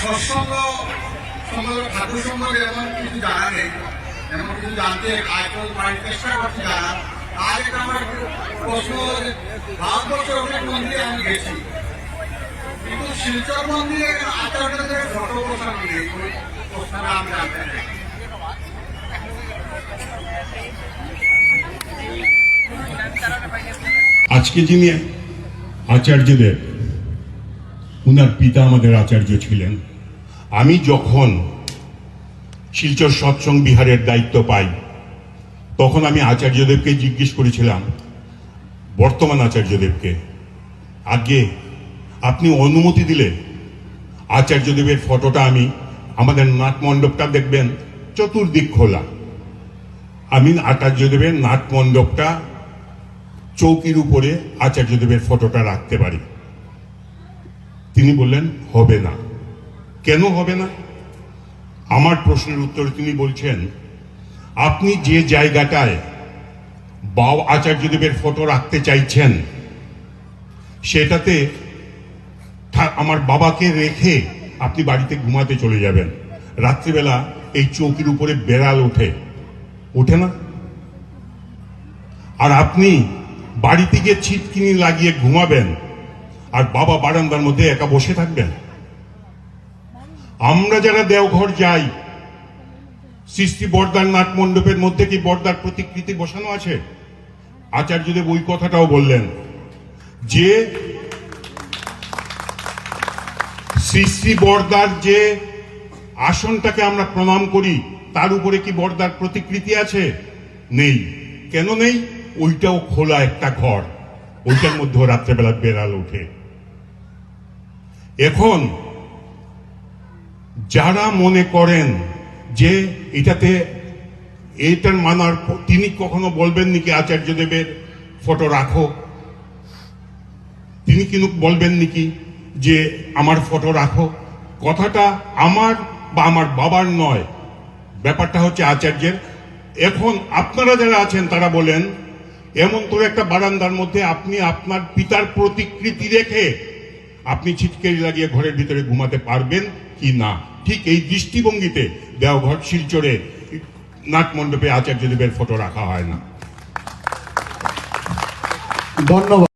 সৎসঙ্গ সম্বন্ধে ঠাকুর সম্বন্ধে এমন কিছু জানা নেই। এমন কিছু জানতে আজকাল বাড়ির চেষ্টা করছি জানা। আর একটা আমার প্রশ্ন, ভারতবর্ষের অনেক মন্দিরে আমি গেছি। কিন্তু শিলচর মন্দিরে, আচার্যদের ফটো প্রশ্নটা আমি জানতে আজকে যিনি আচার্যদেব উনার পিতা আমাদের আচার্য ছিলেন। আমি যখন শিলচর সৎসং বিহারের দায়িত্ব পাই, তখন আমি আচার্যদেবকে জিজ্ঞেস করেছিলাম, বর্তমান আচার্যদেবকে আগে আপনি অনুমতি দিলে আচার্যদেবের ফটোটা আমি আমাদের নাট মণ্ডপটা দেখবেন, চতুর্দিক খোলা। আমি আচার্যদেবের নাট মণ্ডপটা চৌকির উপরে আচার্যদেবের ফটোটা রাখতে পারি। তিনি বললেন, হবে না। কেন হবে না? আমার প্রশ্নের উত্তরে তিনি বলছেন, আপনি যে জায়গাটায় বাও আচার্যদেবের ফটো রাখতে চাইছেন, সেটাতে আমার বাবাকে রেখে আপনি বাড়িতে ঘুমাতে চলে যাবেন। রাত্রিবেলা এই চৌকির উপরে বেড়াল ওঠে। ওঠে না? আর আপনি বাড়িতে গিয়ে ছিটকিনি লাগিয়ে ঘুমাবেন। আর বাবা বারান্দার মধ্যে একা বসে থাকবেন? আমরা যারা দেওঘর যাই, সৃষ্টি বর্দার নাট মণ্ডপের মধ্যে কি বর্দার প্রতিকৃতি বসানো আছে? আচার্যদেব ওই কথাটাও বললেন যে শ্রী বর্দার যে আসনটাকে আমরা প্রণাম করি, তার উপরে কি বর্দার প্রতিকৃতি আছে? নেই। কেন নেই? ওইটাও খোলা একটা ঘর। ওইটার মধ্যেও রাত্রেবেলা বেড়াল ওঠে। এখন যারা মনে করেন যে এটাতে এইটার মানার তিনি কখনো বলবেন নাকি আচার্যদেবের ফটো রাখো? তিনি কিন্তু বলবেন নাকি যে আমার ফটো রাখো? কথাটা আমার বা আমার বাবার নয়, ব্যাপারটা হচ্ছে আচার্যের। এখন আপনারা যারা আছেন, তারা বলেন, এমন করে একটা বারান্দার মধ্যে আপনি আপনার পিতার প্রতিকৃতি রেখে আপনি ছিটকেরি লাগিয়ে ঘরের ভিতরে ঘুমাতে পারবেন কি না? ঠিক এই দৃষ্টিভঙ্গিতে দেওঘর শিলচরে নাট মণ্ডপে আচার্যদেবের ফটো রাখা হয় না। ধন্যবাদ।